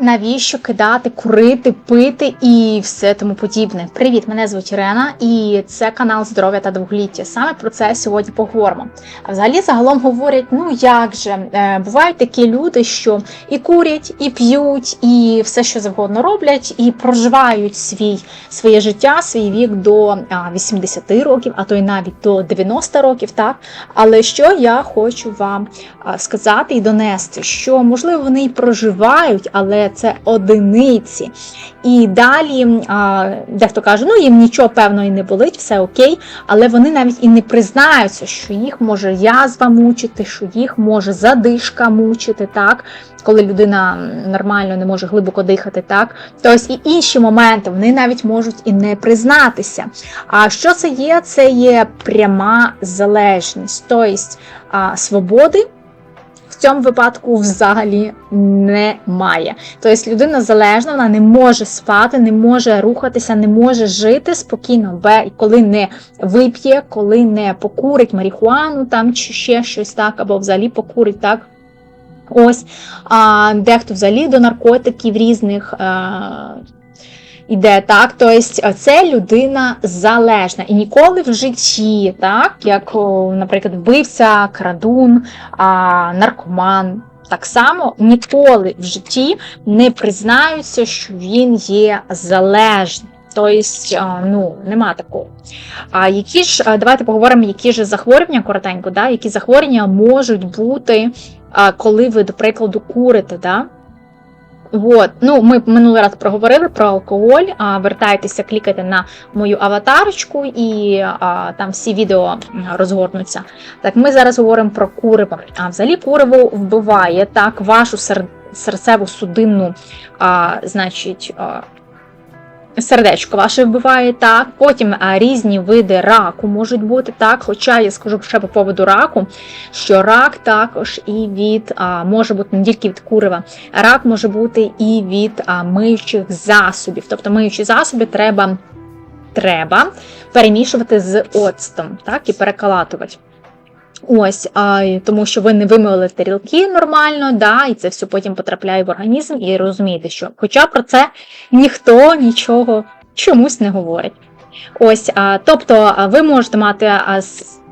Навіщо кидати, курити, пити і все тому подібне? Привіт, мене звуть Ірена, і це канал Здоров'я та довголіття. Саме про це сьогодні поговоримо. А взагалі загалом говорять: ну як же е, бувають такі люди, що і курять, і п'ють, і все, що завгодно роблять, і проживають свій своє життя, свій вік до а, 80 років, а то й навіть до 90 років. Так, але що я хочу вам сказати і донести, що можливо вони і проживають, але це одиниці. І далі а, дехто каже, ну їм нічого певно і не болить, все окей, але вони навіть і не признаються, що їх може язва мучити, що їх може задишка мучити, так, коли людина нормально не може глибоко дихати, так. Тобто і інші моменти вони навіть можуть і не признатися. А що це є? Це є пряма залежність, тобто свободи в цьому випадку взагалі немає. Тобто людина залежна, вона не може спати, не може рухатися, не може жити спокійно, коли не вип'є, коли не покурить марихуану там чи ще щось так, або взагалі покурить так. Ось а дехто взагалі до наркотиків різних. А, Іде так, тобто це людина залежна і ніколи в житті, так як, наприклад, вбивця, крадун, наркоман, так само ніколи в житті не признаються, що він є залежним. Тобто, ну, нема такого. А які ж, давайте поговоримо, які ж захворювання коротенько, да, які захворювання можуть бути, коли ви, до прикладу, курите. Да? Вот. Ну, Ми минулий раз проговорили про алкоголь. А, Вертайтеся, клікайте на мою аватарочку, і а, там всі відео розгорнуться. Так, ми зараз говоримо про куриво. А взагалі куриво вбиває так вашу серцеву судинну, а, значить. А, Сердечко ваше вбиває так, потім а, різні види раку можуть бути так. Хоча я скажу ще по поводу раку, що рак також і від може бути не тільки від курива, рак може бути і від миючих засобів. Тобто миючі засоби треба треба перемішувати з оцтом так, і перекалатувати. Ось, а, тому що ви не вимили тарілки нормально, да, і це все потім потрапляє в організм, і розумієте, що хоча про це ніхто нічого чомусь не говорить. Ось, а, Тобто ви можете мати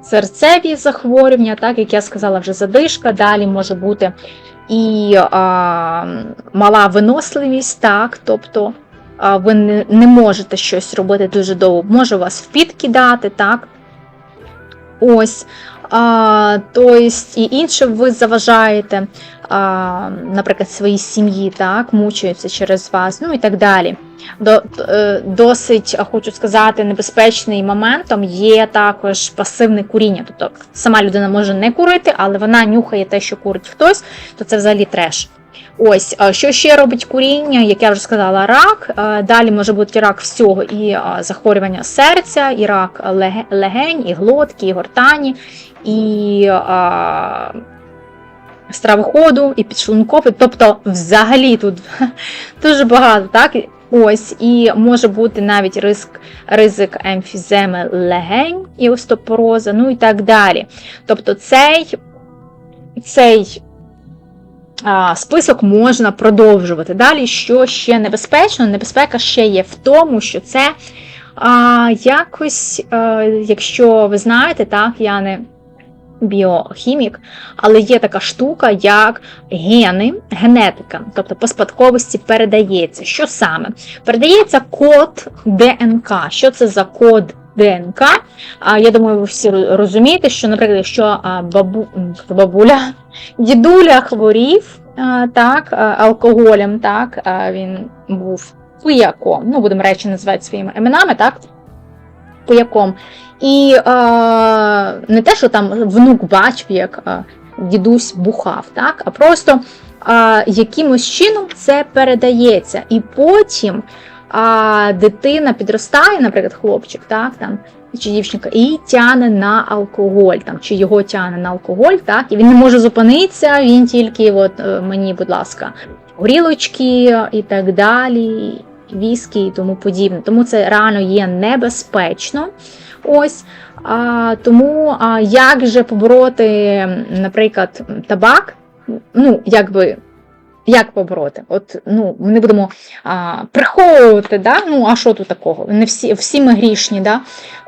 серцеві захворювання, так, як я сказала, вже задишка, далі може бути і а, мала виносливість, так, тобто а, ви не, не можете щось робити дуже довго, може вас в під так. Ось, а, тобто і інше ви заважаєте, а, наприклад, своїй сім'ї, так, мучаються через вас, ну і так далі. До, е, Досить, хочу сказати, небезпечним моментом є також пасивне куріння. Тобто сама людина може не курити, але вона нюхає те, що курить хтось, то це взагалі треш. Ось, що ще робить куріння, як я вже сказала, рак. Далі може бути рак всього, і захворювання серця, і рак легень, і глотки, і гортані, і а, стравоходу, і підшлунковий. Тобто, взагалі тут дуже багато. так? Ось, і може бути навіть ризик ризик емфіземи легень і остеопороза, ну і так далі. Тобто цей цей список можна продовжувати. Далі, що ще небезпечно? Небезпека ще є в тому, що це а, якось, а, якщо ви знаєте, так, я не біохімік, але є така штука, як гени, генетика, тобто по спадковості передається. Що саме? Передається код ДНК. Що це за код? ДНК. Я думаю, ви всі розумієте, що, наприклад, якщо бабу, бабуля, дідуля хворів так, алкоголем, так, він був пияком, ну, будемо речі називати своїми іменами, так, пияком. І а, не те, що там внук бачив, як а, дідусь бухав, так, а просто а, якимось чином це передається. І потім а дитина підростає, наприклад, хлопчик, так, там, чи дівчинка, і тяне на алкоголь, там, чи його тяне на алкоголь, так, і він не може зупинитися, він тільки, от, е, мені, будь ласка, горілочки і так далі, віскі і тому подібне. Тому це реально є небезпечно. Ось. А, Тому а, як же побороти, наприклад, табак, ну, якби як побороти? От ну ми не будемо а, приховувати, да? ну а що тут такого? Не всі всі ми грішні, да?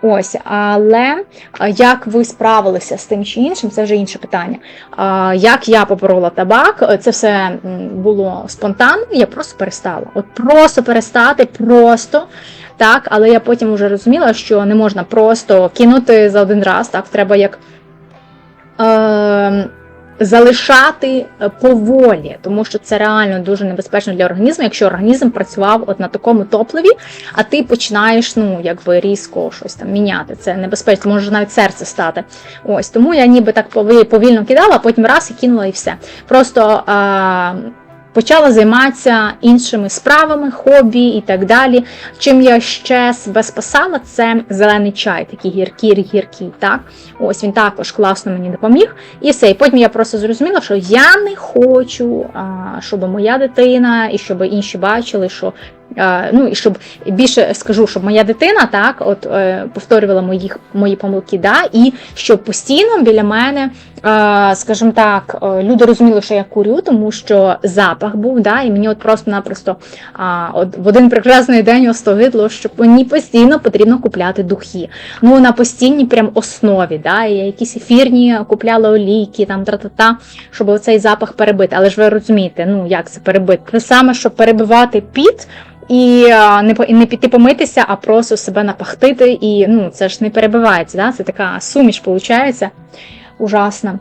ось, але як ви справилися з тим чи іншим, це вже інше питання. А, Як я поборола табак, це все було спонтанно, я просто перестала. От просто перестати, просто. Так, але я потім вже розуміла, що не можна просто кинути за один раз. Так, треба як. Е, залишати е, поволі, тому що це реально дуже небезпечно для організму, якщо організм працював от на такому топливі, а ти починаєш ну якби різко щось там міняти. Це небезпечно, може навіть серце стати. Ось тому я ніби так повільно кидала, а потім раз і кинула і все. Просто. А, Почала займатися іншими справами, хобі і так далі. Чим я ще себе спасала, це зелений чай, такий гіркий, гіркий. Так, ось він також класно мені допоміг. І все. І потім я просто зрозуміла, що я не хочу, щоб моя дитина і щоб інші бачили, що Ну і щоб більше скажу, щоб моя дитина так от е, повторювала мої мої помилки, да, і щоб постійно біля мене, скажімо так, е, люди розуміли, що я курю, тому що запах був, да, і мені от просто-напросто от в один прекрасний день остогидло, що мені постійно потрібно купляти духи. Ну на постійній прям основі, да, і якісь ефірні купляла олійки, там тра-та-та, щоб оцей запах перебити. Але ж ви розумієте, ну як це перебити? Те саме, щоб перебивати піт і не не піти помитися, а просто себе напахтити. І ну, це ж не перебивається. Да? Це така суміш, виходить, ужасна,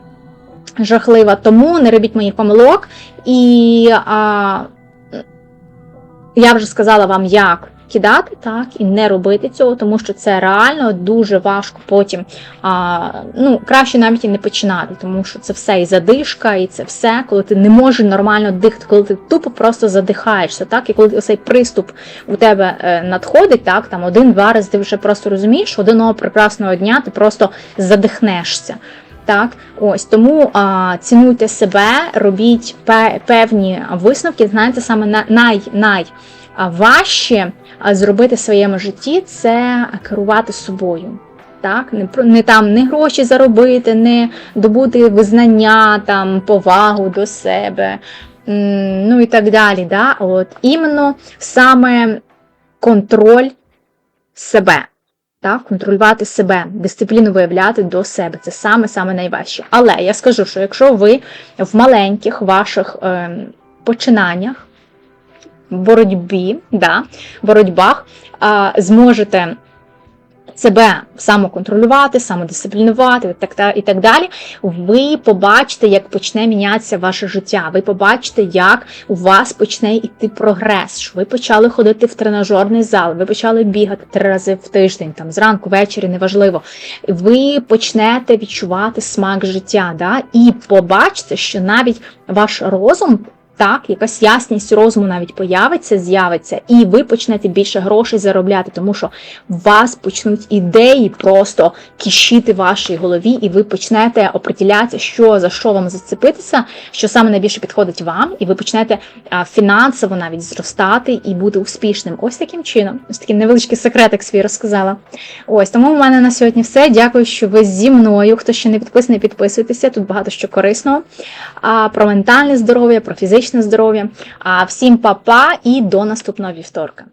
жахлива. Тому не робіть моїх помилок. І а, я вже сказала вам, як кидати, так, і не робити цього, тому що це реально дуже важко потім. А, ну, Краще навіть і не починати, тому що це все і задишка, і це все, коли ти не можеш нормально дихати, коли ти тупо просто задихаєшся. так, І коли цей приступ у тебе е, надходить, так, там один-два рази ти вже просто розумієш, одного прекрасного дня ти просто задихнешся. Так, ось тому а, цінуйте себе, робіть певні висновки. Знаєте, саме най, най важче зробити в своєму житті це керувати собою. Так, не не там не гроші заробити, не добути визнання, там повагу до себе, ну і так далі. Да? От іменно саме контроль себе. Так, контролювати себе, дисципліну виявляти до себе. Це саме-саме найважче. Але я скажу, що якщо ви в маленьких ваших е, починаннях, боротьбі, да, боротьбах а, зможете себе самоконтролювати, самодисциплінувати і так далі, ви побачите, як почне мінятися ваше життя. Ви побачите, як у вас почне йти прогрес. що Ви почали ходити в тренажерний зал, ви почали бігати три рази в тиждень, там зранку, ввечері, неважливо. Ви почнете відчувати смак життя. Да? І побачите, що навіть ваш розум так, якась ясність розуму навіть появиться, з'явиться, і ви почнете більше грошей заробляти, тому що вас почнуть ідеї просто кишити в вашій голові, і ви почнете оприділятися, що за що вам зацепитися, що саме найбільше підходить вам, і ви почнете фінансово навіть зростати і бути успішним. Ось таким чином. Ось такий невеличкий секретик свій розказала. Ось тому в мене на сьогодні все. Дякую, що ви зі мною. Хто ще не підписаний, підписуйтеся. Тут багато що корисного. А про ментальне здоров'я, про фізичне фізичне здоров'я. А всім па-па і до наступного вівторка.